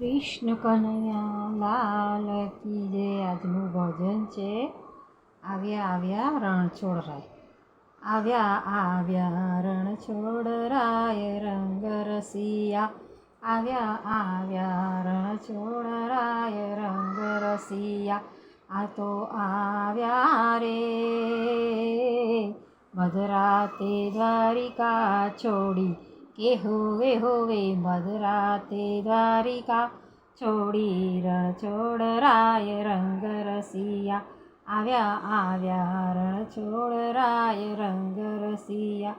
કૃષ્ણ કનૈયા, લાલ કી જે આજનું ભજન છે. આવ્યા આવ્યા રણછોડરાય. આવ્યા આવ્યા રણછોડરાય, રંગ રસિયા. આવ્યા આવ્યા રણછોડરાય, રંગ રસિયા. આ તો આવ્યા રે. મધરાતે દ્વારિકા છોડી કે હોવે હોવે મધરાતે દ્વારિકા છોડી રણછોડરાય રંગ રસિયા. આવ્યા આવ્યા રણછોડરાય રંગ રસિયા.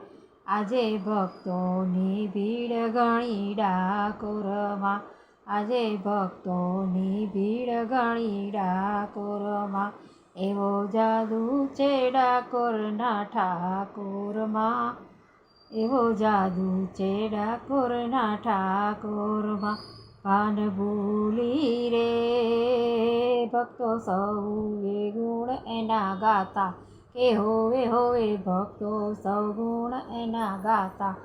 આજે ભક્તોની ભીડ ઘણી ડાકોરમાં. આજે ભક્તોની ભીડ ઘણી ડાકોરમાં. એવો જાદુ છે ડાકોરના ઠાકોરમાં. એવો જાદુ છે ડાકોરના ઠાકોરમાં પાન ભૂલી રે. ભક્તો સૌ એ ગુણ એના ગાતા. કે હોવે હોવે ભક્તો સૌ ગુણ એના ગાતા.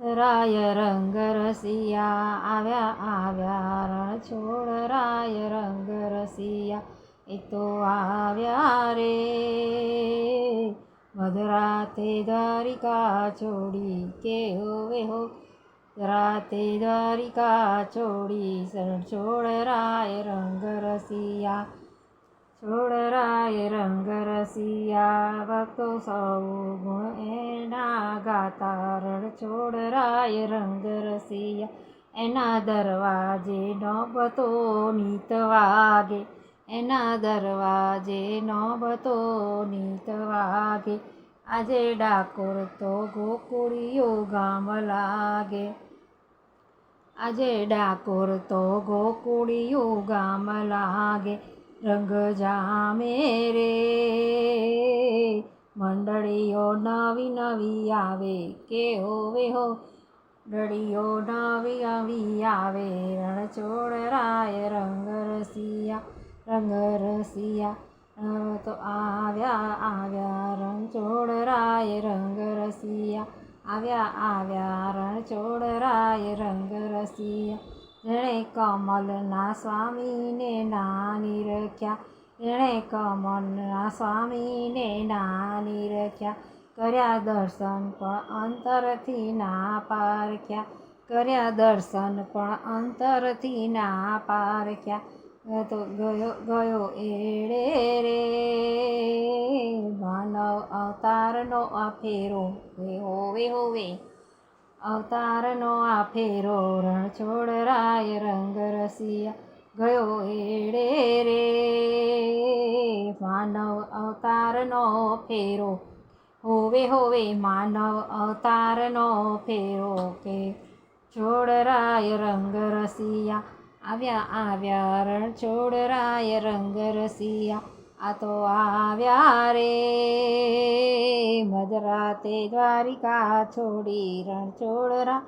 રાય રંગ રસિયા આવ્યા આવ્યા, રણછોડ રાય રંગ રસિયા, એ તો આવ્યા રે. મધરાતે દ્વારિકા છોડી કે હોવે હો રાતે દ્વારિકા છોડી શરણ છોડ રાય રંગ રસિયા છોડ રાય રંગ રસિયા ભક્તો સૌ ગુણ એના ગાતા રણ છોડ રાય રંગ રસિયા એના દરવાજે નોબતો નીત વાગે એના દરવાજે નોબતો નીત વાગે. આજે ડાકોર તો ગોકુળીઓ ગામ લાગે. આજે ડાકોર તો ગોકુળીઓ ગામ લાગે. રંગ જામે રે. મંડળીઓ નવી નવી આવે કે હોવે હો? ડળીઓ નવી આવી આવે. રણછોડ રાય રંગ રસિયા રંગ રસિયા તો આવ્યા આવ્યા રણછોડ રાય રંગ રસિયા આવ્યા આવ્યા રણછોડ રંગ રસિયા જેણે કમલના સ્વામીને નાની રખ્યા એણે કમલના સ્વામીને નાની રખ્યા કર્યા દર્શન પણ અંતરથી ના પારખ્યા કર્યા દર્શન પણ અંતરથી ના પારખ્યા તો ગયો ગયો એડે રે. માનવ અવતારનો આ ફેરો હોવે હોવે અવતારનો આ ફેરો રણછોડ રાય રંગ રસિયા. ગયો એડે રે. માનવ અવતારનો ફેરો હોવે હોવે માનવ અવતારનો ફેરો, કે છોડ રાય રંગ રસિયા. આવ્યા આવ્યા રણછોડ રાય રંગ રસિયા. આ તો આવ્યા રે. મધરાતે દ્વારિકા છોડી રણછોડ રા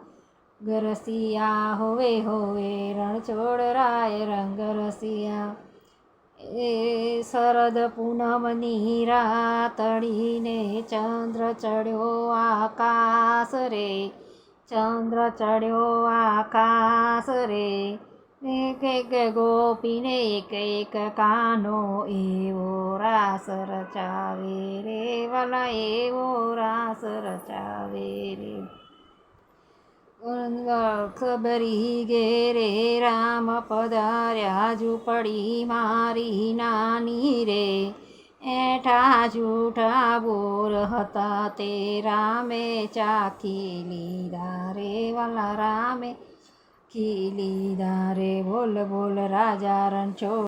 ગરસિયા. હોવે હોવે રણછોડ રાય રંગ રસિયા. એ શરદ પૂનમની રાતડીને ચંદ્ર ચડ્યો આકાશ રે. ચંદ્ર ચડ્યો આકાશ રે. એક એક ગોપીને એક એક કાનો એવો રાસ રચાવે રે વાલા એવો રાસ રચાવે રે ખબરી ઘેરે રામ પધાર્યા ઝૂંપડી મારી નાની રે એઠા જૂઠા બોર હતા તે રામે ચાખી લીધા રે વાલા રામે ખી લીધા રે બોલ બોલ રાજા રણછોડ